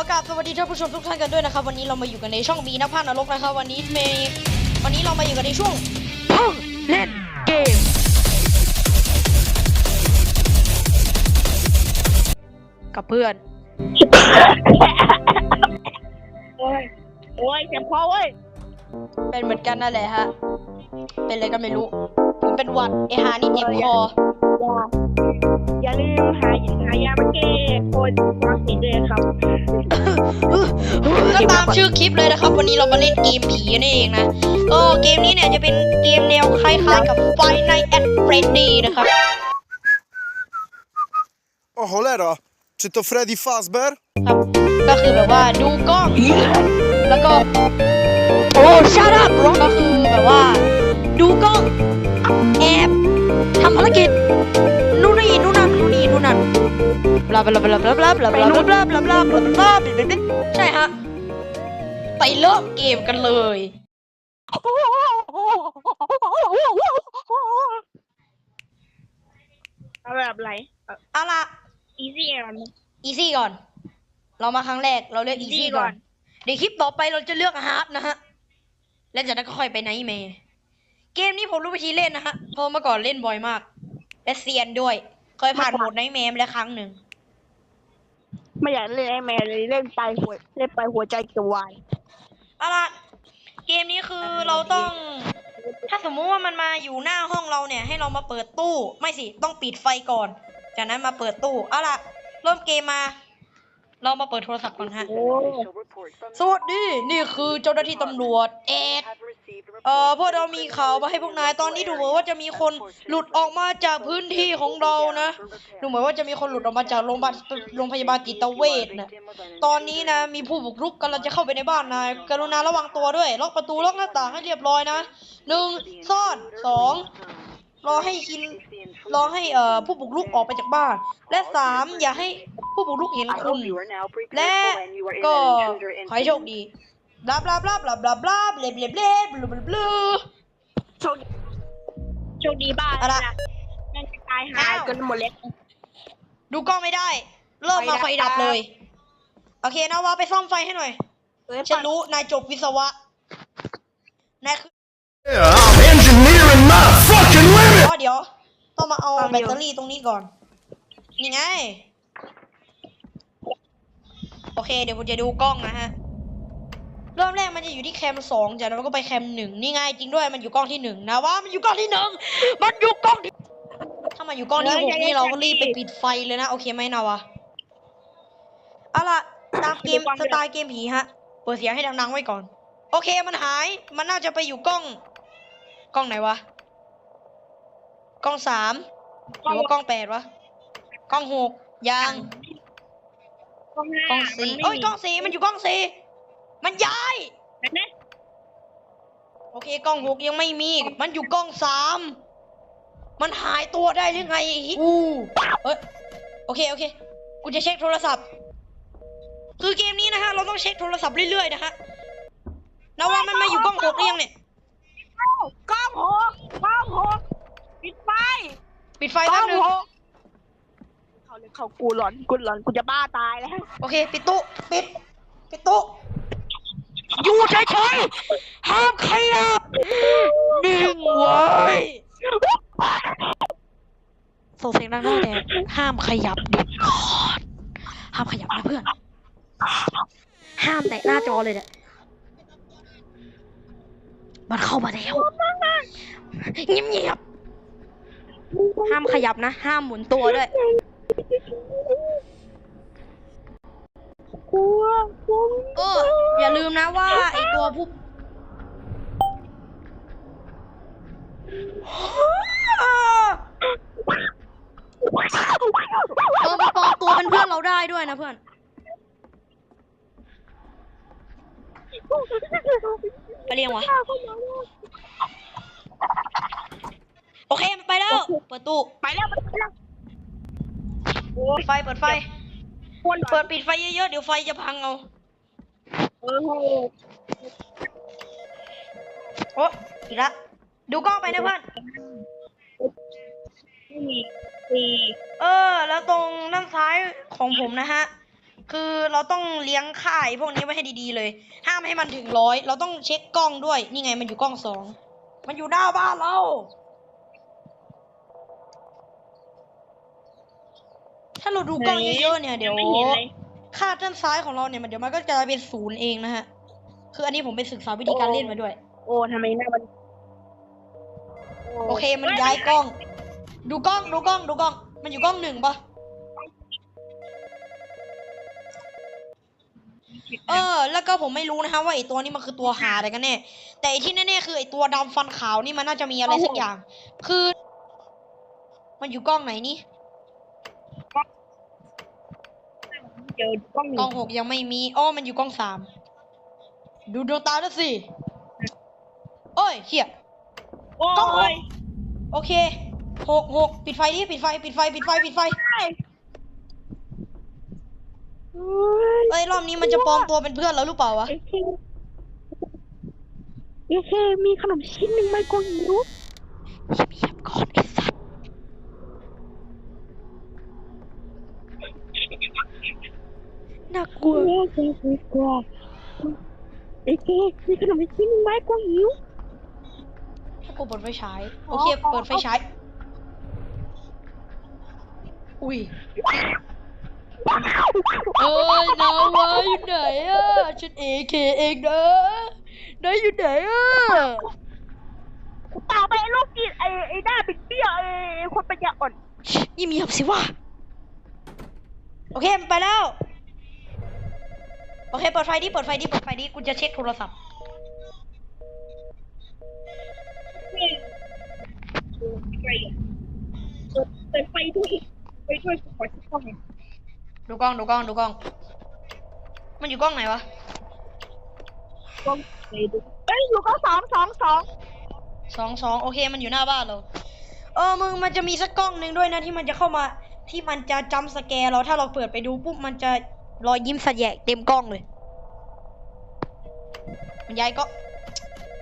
อกราบสวัสดีท่านผู้ชมทุกท่านกันด้วยนะครับ วันนี้เรามาอยู่กันในช่องบีนภาคนรกนะครับ วันนี้เมย์วันนี้เรามาอยู่กันในช่วงห้องเล่นเกม กับเพื่อน โอ้ยโอ้ยเจ็บคอเว้ย เป็นเหมือนกันนั่นแหละฮะ เป็นอะไรก็ไม่รู้ ผมเป็นหวัดไอหานี่เจ็บคอ อย่าอย่าลืมหาหายามาแก้โคนความผิดด้วยครับก็ตามชื่อคลิปเลยนะครับ วันนี้เรามาเล่นเกมผีนั่นเองนะก็เกมนี้เนี่ยจะเป็นเกมแนวคล้ายๆกับไฟในแอดเฟรดดี้นะครับ O cholera, czy to Freddy Fazbear? ครับ ก็คือแบบว่าดูกล้อง แล้วก็โอ้ชาดับก็คือแบบว่า ดูกล้องแอบทำภารกิจนู่นนี่นู่นนั่นนู่นนี่นู่นนั่น บลาบลาบลาบลาบลาบลาบลาบลาบลาบลาบลาบลาบใช่ฮะ ไปเริ่มเกมกันเลย เอาแบบไรเอาล่ะอีซี่มันอีซี่ก่อน เรามาครั้งแรกเราเลือกอี Easy ซี่ก่อน เดี๋ยวคลิปต่อไปเราจะเลือกฮาร์ดนะฮะ แล้วจากนั้นก็ค่อยไปไนท์เมย์เกมนี้ผมรู้วิธีเล่นนะฮะเพราะเมื่อก่อนเล่นบ่อยมาก และเซียนด้วย เคยผ่านโหมดไนท์เมย์แล้วครั้งหนึ่ง ไม่อยากเล่นไอแมวเลยเล่นไปหัวเล่นไปหัวใจจะวายเอาล่ะเกมนี้คือเราต้อง ถ้าสมมุติว่ามันมาอยู่หน้าห้องเราเนี่ยให้เรามาเปิดตู้ ไม่สิต้องปิดไฟก่อน จากนั้นมาเปิดตู้เอาล่ะเริ่มเกมมา เรามาเปิดโทรศัพท์ก่อนฮะ สวัสดี นี่คือเจ้าหน้าที่ตำรวจเอกเอ่อพวกเรามีข่าวมาให้พวกนายตอนนี้ดูเหมือนว่าจะมีคนหลุดออกมาจากพื้นที่ของเรานะ ดูเหมือนว่าจะมีคนหลุดออกมาจากโรงพยาบาลโรงพยาบาลจิตเวชนะตอนนี้นะมีผู้บุกรุกกำลังจะเข้าไปในบ้านนายกรุณาระวังตัวด้วย ล็อกประตูล็อกหน้าต่างให้เรียบร้อยนะหนึ่งซ่อนสองรอให้คินรอให้เอ่อผู้บุกรุกออกไปจากบ้าน และสามอย่าให้ ผู้บุกรุกเห็นคุณและก็ขอให้โชคดีบลาบลาบลาบลาบลาบลาบเลบเลบเลบลบลบลบโชคดีโชคดีบ้านเอาละนะนั่นจะตายหายกันหมดเลยดูกล้องไม่ได้ เริ่มมาไฟไฟดัดับบเลย โอเคนะว่าไปซ่อมไฟให้หน่อยเอ้ยฉันรู้นายจบวิศวะนายคือ Yeah, I'm engineering my fucking limit! อ๋อเดี๋ยว ต้องมาเอาแบตเตอรี่ตรงนี้ก่อน นี่ไงโอเคเดี๋ยวผมจะดูกล้องนะฮะเริ่มแรกมันจะอยู่ที่แคมสองจากนั้นมันก็ไปแคมหนึ่งนี่ไงจริงด้วยมันอยู่กล้องที่หนึ่งนะว่ามันอยู่กล้องที่หนึ่งมันอยู่กล้องที่ถ้ามันอยู่กล้องที่หกนี่เราก็รีบไปปิดไฟเลยนะโอเคไหมนาวะเอาล่ะตามเกมสไตล์เกมผีฮะเปิดเสียงให้ดังๆไว้ก่อน โอเคมันหาย มันน่าจะไปอยู่กล้อง กล้องไหนวะ กล้องสามหรือว่ากล้องแปดวะ กล้องหกยังก ล้องห้ากล้องสี่เอ้ยกล้องสี่มันอยู่กล้องสี่มันย้ายเห็นไหมโอเคกล้องหกยังไม่มี มันอยู่กล้องสามมันหายตัวได้หรือไงไอ้ฮิอู้เอ้ยโอเคโอเค กูจะเช็คโทรศัพท์ คือเกมนี้นะฮะเราต้องเช็คโทรศัพท์เรื่อยๆนะฮะนะว่ามันมาอยู่กล้องหกหรือยังเนี่ย กล้องหกกล้องหกปิดไฟปิดไฟแป๊บนึงเขา เลยเขากูหลอนกูหลอนกูจะบ้าตายแล้วโอเคปิดตู้ปิดปิดตู้อยู่เฉยๆห้ามขยับนิ่งไว้ส่งเสียงดังได้แต่ห้ามขยับเด็ดขาดห้ามขยับนะเพื่อน ห้ามแตะหน้าจอเลยเนี่ยมันเข้ามาแล้วเงียบๆห้ามขยับนะ ห้ามหมุนตัวด้วย กลัวกลัวเอออย่าลืมนะว่าไอตัวผู้เออมันปลอมตัวเป็นเพื่อนเราได้ด้วยนะเพื่อน ไปเรียงวะ โอเคมันไปแล้ว เปิดตู้ ไปแล้ว ไปแล้วโอ้เปิยดไฟ เปิดไฟคนเปิดปิดไฟเยอะๆ เดี๋ยวไฟจะพังเอาเออโหโอ้อีกละ ดูกล้องไปนะเพื่อน ไม่มีมีเออ แล้วตรงด้านซ้ายของผมนะฮะ คือเราต้องเลี้ยงค่ายพวกนี้ไว้ให้ดีๆเลย ห้ามให้มันถึงร้อย เราต้องเช็คกล้องด้วย นี่ไงมันอยู่กล้องสอง มันอยู่หน้าบ้านเรา ถ้าเราดูกล้องเยอะๆเนี่ยเดี๋ยวไม่เห็นเลยค่าด้านซ้ายของเราเนี่ยมันเดี๋ยวมันก็จะเป็นศูนย์เองนะฮะ คืออันนี้ผมไปศึกษาวิธีการเล่นมาด้วย โอ้ทำไมหน้ามันโอเคมันย้ายกล้อง ดูกล้องดูกล้องดูกล้อง มันอยู่กล้องหนึ่งปะเออ แล้วก็ผมไม่รู้นะฮะว่าไอตัวนี้มันคือตัวหาอะไรกันแน่แต่ไอที่แน่ๆคือไอตัวดำฟันขาวนี่มันน่าจะมีอะไรสักอย่าง คือ มันอยู่กล้องไหนนี่ เจอกล้องหกล้นึ่องงหกยังไม่มีอ้อมันอยู่กล้องสามดูดวงตาด้วยสิโอ้ยเหี้ย โอ้กล้องหก ยโอเคหกหกปิดไฟดิปิดไฟปิดไฟปิดไฟปิดไฟเฮ้ยเอ้ยรอบนี้มันจะปลอมตัวเป็นเพื่อนเราหรือเปล่าวะเอเคเอเคมีขนมชิ้นหนึ่งไหมกวางหิวเงียบๆก่อนไอ้สัส น่ากลัวเอเคกลัวเอเคมีขนมชิ้นหนึ่งไหมกวางหิวถ้ากูเปิดไฟฉายโอเคเปิดไฟฉายอุ้ยเอ้ยนาวาอยู่ไหนอะฉันเอเคเองนะนายอยู่ไหนอะต่อไปไอ้โรคจิตไอ้ไอ้หน้าป็นเปี้ยไอ้ไอ้คนปัญญาอ่อนยี่เมียบสิวะโอเคไปแล้ว โอเคเปิดไฟดิเปิดไฟดิเปิดไฟดิกูจะเช็คโทรศัพท์เปิดไฟด้วยไปด้วยขอชิดกล้องดูกล้องดูกล้องดูกล้อง มันอยู่กล้องไหนวะกล้องไปดูเอ้ยอยู่ก็สองสองสองสองสองโอเคมันอยู่หน้าบ้านเราเออมึงมันจะมีสักกล้องหนึ่งด้วยนะที่มันจะเข้ามาที่มันจะจำสแกร์เราถ้าเราเปิดไปดูปุ๊บมันจะ รอยยิ้มสะแยกเต็มกล้องเลย มันย้ายก็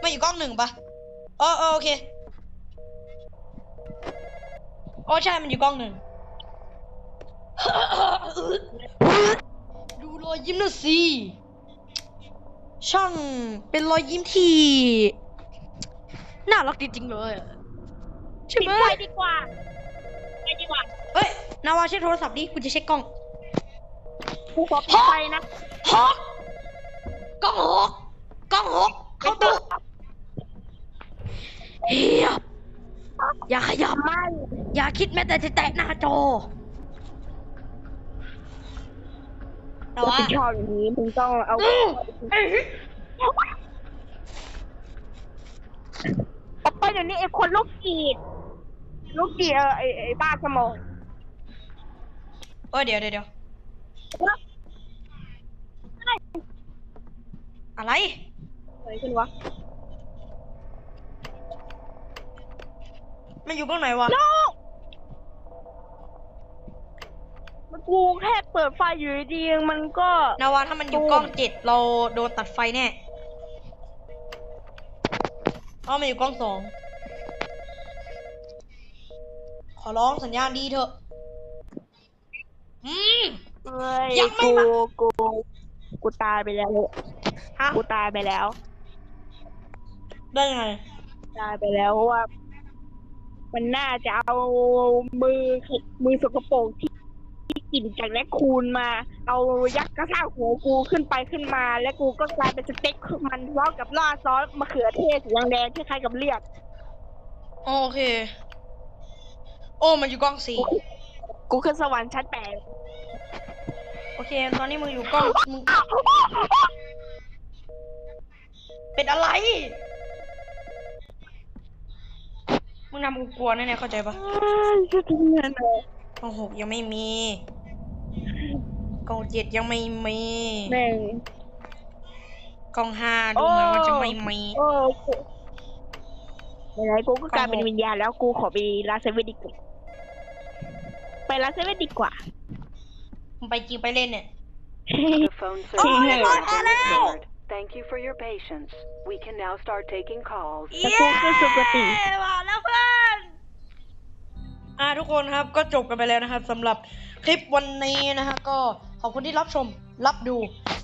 ไม่อยู่กล้องหนึ่งปะเออเออโอเคอ๋อใช่มันอยู่กล้องหนึ่งดูรอยยิ้มน่ะสิช่างเป็นรอยยิ้มที่น่ารักจริงๆเลยอะใช่ปิดไหมไฟดีกว่าไปดีกว่าเอ้ยนาวาเช็คโทรศัพท์ดิกูจะเช็คกล้อง กูขอปิดไฟนะฮกกล้องหกกล้องหกเข้าตู้เฮียบอย่าขยับไม่อย่าคิดแม้แต่จะแตะหน้าจอแต่ถ้าว่าเป็นชอบอย่างนี้มึงต้องเอาอืมเอ้ยออกไปเดี๋ยวนี้ไอ้คนโรคจิตโรคจิตเออไอ้ไอ้บ้าสมองเอ้ยเดี๋ยวเดี๋ยวเดี๋ยว อะไรอะไรขึ้นวะ มันอยู่กล้องไหนวะโนมันกูแค่เปิดไฟอยู่ดีๆมันก็ นาวาถ้ามันอยู่กล้องเจ็ดเราโดนตัดไฟแน่อ๋อมันอยู่กล้องสอง ขอร้องสัญญาณดีเถอะ อืม เอ้ยยังไม่กูมา กู กูตายไปแล้ว ฮะกูตายไปแล้ว ได้ไง ตายไปแล้วเพราะว่า มันน่าจะเอามือมือสกปรกที่ที่กลิ่นจากแรคคูนมา เอายัดกระซ่าหัวกูขึ้นไปขึ้นมา แล้วกูก็กลายเป็นสเต็กมันพร้อมกับราดซอสมะเขือเทศสีแดงๆที่คล้ายกับเลือดโอเค โอ้มันอยู่กล้องสี่กูขึ้นสวรรค์ชั้นแปดโอเค ตอนนี้มึงอยู่กล้องมึงเป็นอะไร มึงทำกูกลัวแน่ๆเข้าใจปะจะทำงานะกล้องหกยังไม่มีกล้องเจ็ดยังไม่มีแม่งกล้องห้าดูเหมือนว่าจะไม่มีโอ้ไหนกูก็กลายเป็นวิญญาณแล้วกูขอไปลาเซเว่นดีกว่าไปลาเซเว่นดีกว่า มไปจริงไปเล่นเนี่ย The phone service Oh my God, has been hello! restored. Thank you for your patience. We can now start taking calls. แต่พวกก็สุขติ มาแล้วเพื่อนอ่าทุกคนครับก็จบกันไปแล้วนะครับสำหรับคลิปวันนี้นะฮะก็ขอบคุณที่รับชม รับดู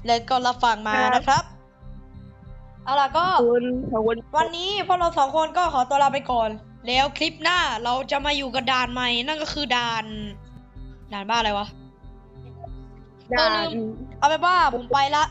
และก็รับฟังมานะครับ เอาล่ะก็อบคุณขอบคุณวันนี้พวกเราสองคนก็ขอตัวลาไปก่อน แล้วคลิปหน้าเราจะมาอยู่กับด่านใหม่ นั่นก็คือด่าน ด่านบ้าอะไรวะ เออเอาไปนว่าผมไปละ